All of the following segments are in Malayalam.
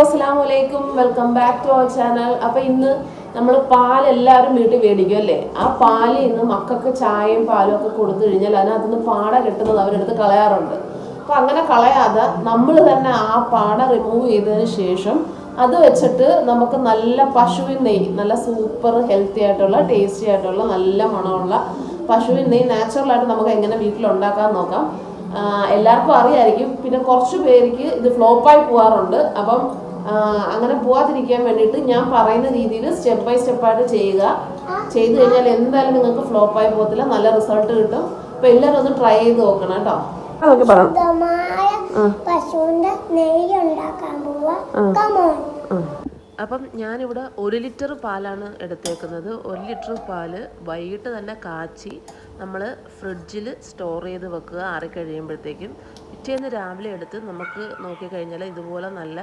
അസ്സാം വലൈക്കും welcome back to our channel. അപ്പോൾ ഇന്ന് നമ്മൾ പാൽ എല്ലാവരും വീട്ടിൽ മേടിക്കും അല്ലേ? ആ പാലിൽ ഇന്ന് മക്കൾക്ക് ചായയും പാലും ഒക്കെ കൊടുത്തു കഴിഞ്ഞാൽ അതിനകത്തുനിന്ന് പാട കിട്ടുന്നത് അവരെടുത്ത് കളയാറുണ്ട്. അപ്പോൾ അങ്ങനെ കളയാതെ നമ്മൾ തന്നെ ആ പാട റിമൂവ് ചെയ്തതിന് ശേഷം അത് വെച്ചിട്ട് നമുക്ക് നല്ല പശുവിൻ നെയ്യ് നല്ല സൂപ്പർ ഹെൽത്തി ആയിട്ടുള്ള ടേസ്റ്റി ആയിട്ടുള്ള നല്ല മണമുള്ള പശുവിൻ നെയ്യ് നാച്ചുറലായിട്ട് നമുക്ക് എങ്ങനെ വീട്ടിൽ ഉണ്ടാക്കാൻ നോക്കാം. എല്ലാവർക്കും അറിയായിരിക്കും. പിന്നെ കുറച്ച് പേർക്ക് ഇത് ഫ്ലോപ്പായി പോകാറുണ്ട് അപ്പം അങ്ങനെ പോവാതിരിക്കാൻ വേണ്ടിയിട്ട് ഞാൻ പറയുന്ന രീതിയിൽ സ്റ്റെപ്പ് ബൈ സ്റ്റെപ്പായിട്ട് ചെയ്യുക. ചെയ്തു കഴിഞ്ഞാൽ എന്തായാലും നിങ്ങൾക്ക് ഫ്ലോപ്പ് ആയി പോകത്തില്ല. നല്ല റിസൾട്ട് കിട്ടും. അപ്പോൾ എല്ലാവരും ഒന്ന് ട്രൈ ചെയ്ത് നോക്കണം കേട്ടോ. പശുവിന്റെ നെയ്യ് ഉണ്ടാക്കാൻ പോവാ. അപ്പം ഞാനിവിടെ ഒരു ലിറ്റർ പാലാണ് എടുത്തേക്കുന്നത്. ഒരു ലിറ്റർ പാൽ വൈകിട്ട് തന്നെ കാച്ചി നമ്മൾ ഫ്രിഡ്ജിൽ സ്റ്റോർ ചെയ്ത് വെക്കുക. ആറിക്കഴിയുമ്പോഴത്തേക്കും പിറ്റേന്ന് രാവിലെ എടുത്ത് നമുക്ക് നോക്കിക്കഴിഞ്ഞാൽ ഇതുപോലെ നല്ല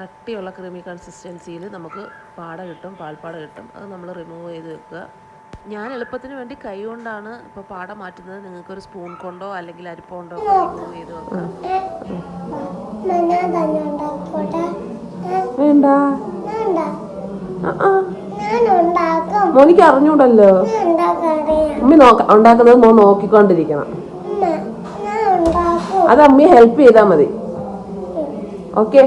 കട്ടിയുള്ള ക്രീമി കൺസിസ്റ്റൻസിയിൽ നമുക്ക് പാട കിട്ടും പാൽപ്പാട കിട്ടും. അത് നമ്മൾ റിമൂവ് ചെയ്ത് വെക്കുക. ഞാൻ എളുപ്പത്തിന് വേണ്ടി കൈ കൊണ്ടാണ് ഇപ്പോൾ പാട മാറ്റുന്നത്. നിങ്ങൾക്കൊരു സ്പൂൺ കൊണ്ടോ അല്ലെങ്കിൽ അരിപ്പ കൊണ്ടോ റിമൂവ് ചെയ്ത് വെക്കാം വേണ്ട. ഞാൻ ഉണ്ടാ- ഞാൻ ഉണ്ടാക്കും മോനിക്ക് അറിഞ്ഞൂടല്ലോ. അമ്മി നോക്ക ഉണ്ടാക്കുന്നത് മോൻ നോക്കിക്കൊണ്ടിരിക്കണം. ഞാൻ ഉണ്ടാക്കും അത് അമ്മയെ ഹെൽപ്പ് ചെയ്താൽ മതി. ഓക്കെ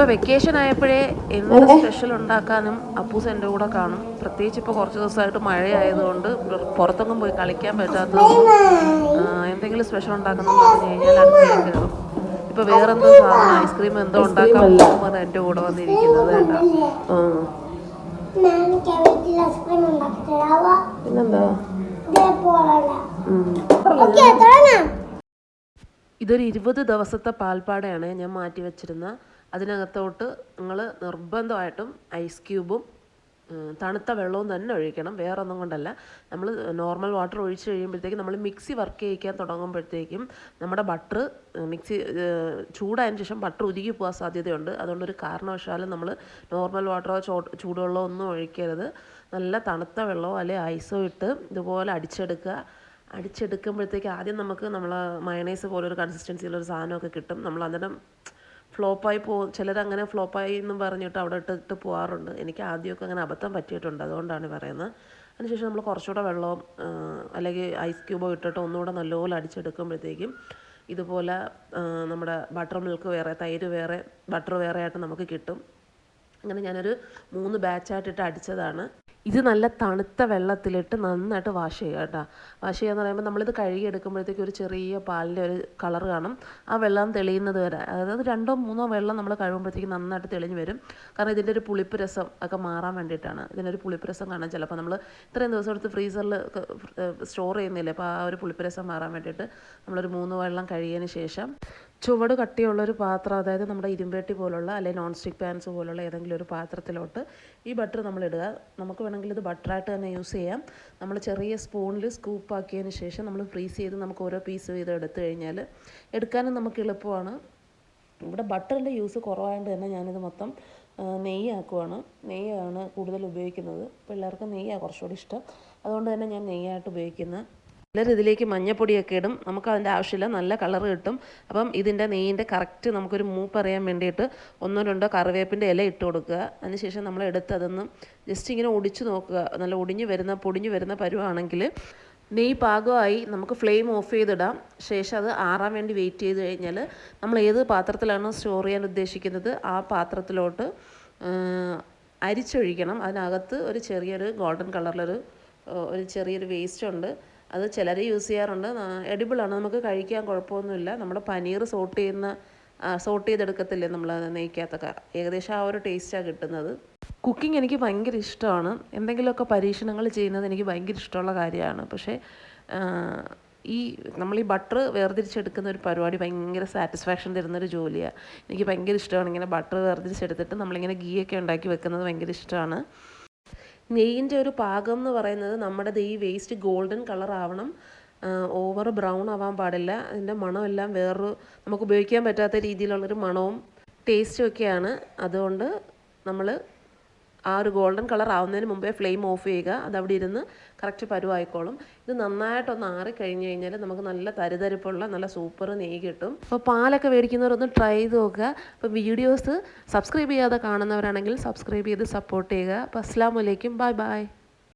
ഇപ്പൊ വെക്കേഷൻ ആയപ്പോഴേ എന്ത് സ്പെഷ്യൽ ഉണ്ടാക്കാനും അപ്പൂസ് എന്റെ കൂടെ കാണും. പ്രത്യേകിച്ച് ഇപ്പോൾ കുറച്ച് ദിവസമായിട്ട് മഴയായതുകൊണ്ട് പുറത്തൊന്നും പോയി കളിക്കാൻ പറ്റാത്തതുകൊണ്ട് എന്തെങ്കിലും സ്പെഷ്യൽ ഉണ്ടാക്കണം എന്ന് പറഞ്ഞു കഴിഞ്ഞാൽ അടുത്തേക്ക് കയറും. ഇപ്പൊ വേറെന്തോ സാധനം ഐസ്ക്രീം എന്തോ ഉണ്ടാക്കാൻ പോകുമ്പോൾ എന്റെ കൂടെ വന്നിരിക്കുന്നത് കേട്ടോ പിന്നെന്താ? ഇതൊരു ഇരുപത് ദിവസത്തെ പാൽപ്പാടയാണ് ഞാൻ മാറ്റി വെച്ചിരുന്ന. അതിനകത്തോട്ട് നിങ്ങൾ നിർബന്ധമായിട്ടും ഐസ് ക്യൂബും തണുത്ത വെള്ളവും തന്നെ ഒഴിക്കണം. വേറെ ഒന്നും കൊണ്ടല്ല. നമ്മൾ നോർമൽ വാട്ടർ ഒഴിച്ച് കഴിയുമ്പോഴത്തേക്കും നമ്മൾ മിക്സി വർക്ക് ചെയ്യിക്കാൻ തുടങ്ങുമ്പോഴത്തേക്കും നമ്മുടെ ബട്ടർ മിക്സി ചൂടായതിനു ശേഷം ബട്ടർ ഉരുകി പോകാൻ സാധ്യതയുണ്ട്. അതുകൊണ്ട് ഒരു കാരണവശാലും നമ്മൾ നോർമൽ വാട്ടറോ ചോ ചൂടുവെള്ളമോ ഒന്നും ഒഴിക്കരുത്. നല്ല തണുത്ത വെള്ളമോ അല്ലെങ്കിൽ ഐസോ ഇട്ട് ഇതുപോലെ അടിച്ചെടുക്കുക. അടിച്ചെടുക്കുമ്പോഴത്തേക്ക് ആദ്യം നമുക്ക് നമ്മൾ മയണൈസ് പോലൊരു കൺസിസ്റ്റൻസിയിലൊരു സാധനമൊക്കെ കിട്ടും. നമ്മൾ അന്നേരം ഫ്ലോപ്പായി പോ ചിലരങ്ങനെ ഫ്ലോപ്പായി എന്നും പറഞ്ഞിട്ട് അവിടെ ഇട്ടിട്ട് പോകാറുണ്ട് എനിക്ക് ആദ്യമൊക്കെ അങ്ങനെ അബദ്ധം പറ്റിയിട്ടുണ്ട്. അതുകൊണ്ടാണ് പറയുന്നത്. അതിനുശേഷം നമ്മൾ കുറച്ചുകൂടെ വെള്ളവും അല്ലെങ്കിൽ ഐസ് ക്യൂബോ ഇട്ടിട്ട് ഒന്നുകൂടെ നല്ലപോലെ അടിച്ചെടുക്കുമ്പോഴത്തേക്കും ഇതുപോലെ നമ്മുടെ ബട്ടർ മിൽക്ക് വേറെ തൈര് വേറെ ബട്ടർ വേറെ ആയിട്ട് നമുക്ക് കിട്ടും. അങ്ങനെ ഞാനൊരു മൂന്ന് ബാച്ചായിട്ടിട്ട് അടിച്ചതാണ്. ഇത് നല്ല തണുത്ത വെള്ളത്തിലിട്ട് നന്നായിട്ട് വാഷ് ചെയ്യുക കേട്ടോ. വാഷ് ചെയ്യുക എന്ന് പറയുമ്പോൾ നമ്മളിത് കഴുകി എടുക്കുമ്പോഴത്തേക്ക് ഒരു ചെറിയ പാലിന്റെ ഒരു കളർ കാണും. ആ വെള്ളം തെളിയുന്നത് വരെ അതായത് രണ്ടോ മൂന്നോ വെള്ളം നമ്മൾ കഴുകുമ്പോഴത്തേക്ക് നന്നായിട്ട് തെളിഞ്ഞ് വരും. കാരണം ഇതിന്റെ ഒരു പുളിപ്പ് രസം ഒക്കെ മാറാൻ വേണ്ടിയിട്ടാണ്. ഇതിന്റെ ഒരു പുളിപ്പ് രസം കാണാൻ ചിലപ്പോൾ നമ്മൾ ഇത്രയും ദിവസം എടുത്ത് ഫ്രീസറിൽ സ്റ്റോർ ചെയ്യുന്നില്ലേ? അപ്പോൾ ആ ഒരു പുളിപ്പ് രസം മാറാൻ വേണ്ടിയിട്ട് നമ്മളൊരു മൂന്ന് വെള്ളം കഴുകിയതിന് ശേഷം ചുവട് കട്ടിയുള്ള ഒരു പാത്രം അതായത് നമ്മുടെ ഇരുമ്പേട്ടി പോലുള്ള അല്ലെങ്കിൽ നോൺ സ്റ്റിക്ക് പാൻസ് പോലുള്ള ഏതെങ്കിലും ഒരു പാത്രത്തിലോട്ട് ഈ ബട്ടർ നമ്മൾ ഇടുക നമുക്ക് വേണമെങ്കിൽ ഇത് ബട്ടറായിട്ട് തന്നെ യൂസ് ചെയ്യാം. നമ്മൾ ചെറിയ സ്പൂണിൽ സ്കൂപ്പ് ആക്കിയതിന് ശേഷം നമ്മൾ ഫ്രീസ് ചെയ്ത് നമുക്ക് ഓരോ പീസ് വീതം എടുത്തു കഴിഞ്ഞാൽ എടുക്കാനും നമുക്ക് എളുപ്പമാണ്. ഇവിടെ ബട്ടറിന്റെ യൂസ് കുറവായതുകൊണ്ട് തന്നെ ഞാനിത് മൊത്തം നെയ്യാക്കുവാണ്. നെയ്യാണ് കൂടുതൽ ഉപയോഗിക്കുന്നത്. പിള്ളേർക്ക് നെയ്യാണ് കുറച്ചുകൂടി ഇഷ്ടം. അതുകൊണ്ട് തന്നെ ഞാൻ നെയ്യായിട്ട് ഉപയോഗിക്കുന്നത് ചിലർ ഇതിലേക്ക് മഞ്ഞപ്പൊടിയൊക്കെ ഇടും. നമുക്ക് അതിന്റെ ആവശ്യമില്ല. നല്ല കളർ കിട്ടും. അപ്പം ഇതിന്റെ നെയ്യിന്റെ കറക്റ്റ് നമുക്കൊരു മൂപ്പ് അറിയാൻ വേണ്ടിയിട്ട് ഒന്നോ രണ്ടോ കറിവേപ്പിന്റെ ഇല ഇട്ട് കൊടുക്കുക. അതിനുശേഷം നമ്മൾ എടുത്ത് അതൊന്ന് ജസ്റ്റ് ഇങ്ങനെ ഒടിച്ച് നോക്കുക. നല്ല ഒടിഞ്ഞു വരുന്ന പൊടിഞ്ഞു വരുന്ന പരുവാണെങ്കിൽ നെയ്യ് പാകമായി നമുക്ക് ഫ്ലെയിം ഓഫ് ചെയ്തിടാം. ശേഷം അത് ആറാൻ വേണ്ടി വെയിറ്റ് ചെയ്ത് കഴിഞ്ഞാൽ നമ്മൾ ഏത് പാത്രത്തിലാണ് സ്റ്റോർ ചെയ്യാൻ ഉദ്ദേശിക്കുന്നത് ആ പാത്രത്തിലോട്ട് അരിച്ചൊഴിക്കണം. അതിനകത്ത് ഒരു ചെറിയൊരു ഗോൾഡൻ കളറിലൊരു ഒരു ചെറിയൊരു വേസ്റ്റ് ഉണ്ട്. അത് ചിലർ യൂസ് ചെയ്യാറുണ്ട്. എഡിബിളാണ് നമുക്ക് കഴിക്കാൻ കുഴപ്പമൊന്നുമില്ല. നമ്മുടെ പനീർ സോട്ട് ചെയ്യുന്ന സോട്ട് ചെയ്തെടുക്കത്തില്ലേ നമ്മൾ നെയ്ക്കകത്തൊക്കെ? ഏകദേശം ആ ഒരു ടേസ്റ്റാണ് കിട്ടുന്നത്. കുക്കിംഗ് എനിക്ക് ഭയങ്കര ഇഷ്ടമാണ്. എന്തെങ്കിലുമൊക്കെ പരീക്ഷണങ്ങൾ ചെയ്യുന്നത് എനിക്ക് ഭയങ്കര ഇഷ്ടമുള്ള കാര്യമാണ്. പക്ഷേ ഈ നമ്മൾ ഈ ബട്ടർ വേർതിരിച്ചെടുക്കുന്ന ഒരു പരിപാടി ഭയങ്കര സാറ്റിസ്ഫാക്ഷൻ തരുന്നൊരു ജോലിയാണ് എനിക്ക് ഭയങ്കര ഇഷ്ടമാണ് ഇങ്ങനെ ബട്ടർ വേർതിരിച്ചെടുത്തിട്ട് നമ്മളിങ്ങനെ ഗീയൊക്കെ ഉണ്ടാക്കി വെക്കുന്നത് ഭയങ്കര ഇഷ്ടമാണ്. നെയ്യിന്റെ ഒരു പാകം എന്ന് പറയുന്നത് നമ്മുടെ ഈ വേസ്റ്റ് ഗോൾഡൻ കളർ ആവണം. ഓവർ ബ്രൗൺ ആവാൻ പാടില്ല. അതിന്റെ മണമെല്ലാം വേറൊരു നമുക്ക് ഉപയോഗിക്കാൻ പറ്റാത്ത രീതിയിലുള്ളൊരു മണവും ടേസ്റ്റും ഒക്കെയാണ്. അതുകൊണ്ട് നമ്മൾ ആ ഒരു ഗോൾഡൻ കളർ ആവുന്നതിന് മുമ്പേ ഫ്ലെയിം ഓഫ് ചെയ്യുക. അത് അവിടെ ഇരുന്ന് കറക്റ്റ് പരുവായിക്കോളും. ഇത് നന്നായിട്ടൊന്ന് ആറി കഴിഞ്ഞ് കഴിഞ്ഞാൽ നമുക്ക് നല്ല തരിതരിപ്പുള്ള നല്ല സൂപ്പർ നെയ്യ് കിട്ടും. അപ്പോൾ പാലൊക്കെ മേടിക്കുന്നവരൊന്ന് ട്രൈ ചെയ്ത് നോക്കുക. അപ്പോൾ വീഡിയോസ് സബ്സ്ക്രൈബ് ചെയ്യാതെ കാണുന്നവരാണെങ്കിൽ സബ്സ്ക്രൈബ് ചെയ്ത് സപ്പോർട്ട് ചെയ്യുക. അപ്പോൾ അസ്സാം വലൈക്കും ബൈ ബൈ.